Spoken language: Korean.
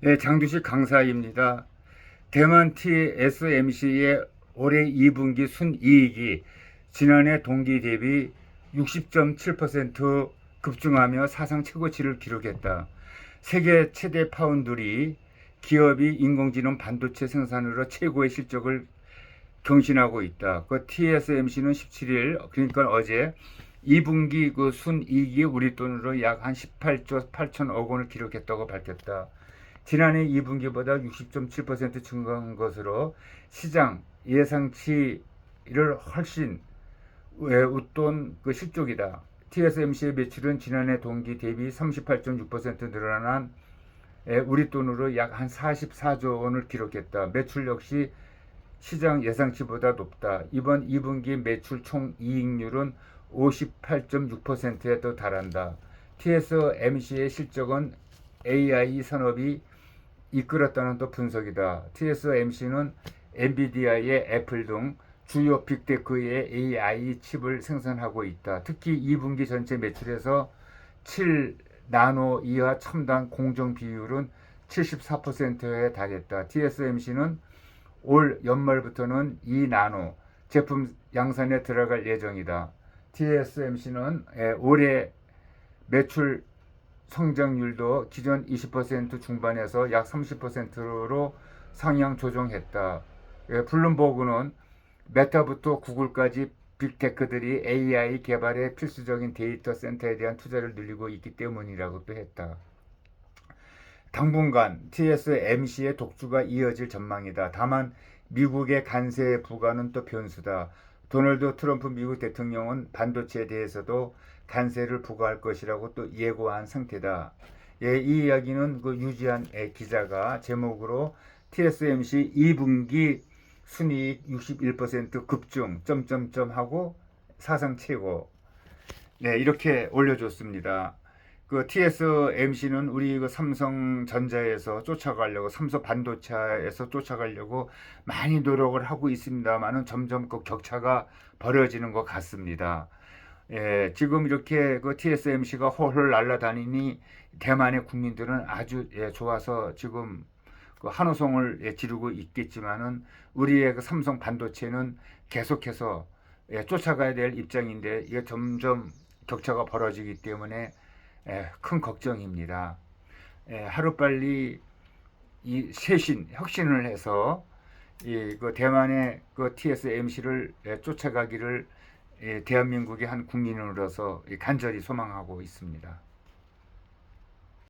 네, 장두식 강사입니다. 대만 TSMC의 올해 2분기 순이익이 지난해 동기 대비 60.7% 급증하며 사상 최고치를 기록했다. 세계 최대 파운드리 기업이 인공지능 반도체 생산으로 최고의 실적을 경신하고 있다. 그 TSMC는 17일 그러니까 어제 2분기 그 순이익이 우리 돈으로 약 한 18조 8천억 원을 기록했다고 밝혔다. 지난해 2분기보다 60.7% 증가한 것으로 시장 예상치를 훨씬 에, 웃돈 그 실적이다. TSMC의 매출은 지난해 동기 대비 38.6% 늘어난 에, 우리 돈으로 약 한 44조 원을 기록했다. 매출 역시 시장 예상치보다 높다. 이번 2분기 매출 총 이익률은 58.6%에 또 달한다. TSMC의 실적은 AI 산업이 이끌었다는 또 분석이다. TSMC는 엔비디아의 애플 등 주요 빅테크의 AI 칩을 생산하고 있다. 특히 2분기 전체 매출에서 7 나노 이하 첨단 공정 비율은 74%에 달했다. TSMC는 올 연말부터는 2 나노 제품 양산에 들어갈 예정이다. TSMC는 올해 매출 성장률도 기존 20% 중반에서 약 30%로 상향 조정했다. 예, 블룸버그는 메타부터 구글까지 빅테크들이 AI 개발에 필수적인 데이터 센터에 대한 투자를 늘리고 있기 때문이라고 또 했다. 당분간 TSMC의 독주가 이어질 전망이다. 다만 미국의 관세 부과는 또 변수다. 도널드 트럼프 미국 대통령은 반도체에 대해서도 관세를 부과할 것이라고 또 예고한 상태다. 예, 이 이야기는 그 유지한 기자가 제목으로 TSMC 2분기 순이익 61% 급증 점점점 하고 사상 최고 네 이렇게 올려줬습니다. 그 TSMC는 우리 그 삼성전자에서 쫓아가려고 삼성 반도체에서 쫓아가려고 많이 노력을 하고 있습니다만은 점점 그 격차가 벌어지는 것 같습니다. 예, 지금 이렇게 그 TSMC가 홀홀 날아다니니 대만의 국민들은 아주 예, 좋아서 지금 그 한호성을 예, 지르고 있겠지만은 우리의 그 삼성 반도체는 계속해서 예, 쫓아가야 될 입장인데 이게 점점 격차가 벌어지기 때문에 예, 큰 걱정입니다. 예, 하루빨리 이 쇄신, 혁신을 해서 이, 그 대만의 그 TSMC를 예, 쫓아가기를 예, 대한민국의 한 국민으로서 간절히 소망하고 있습니다.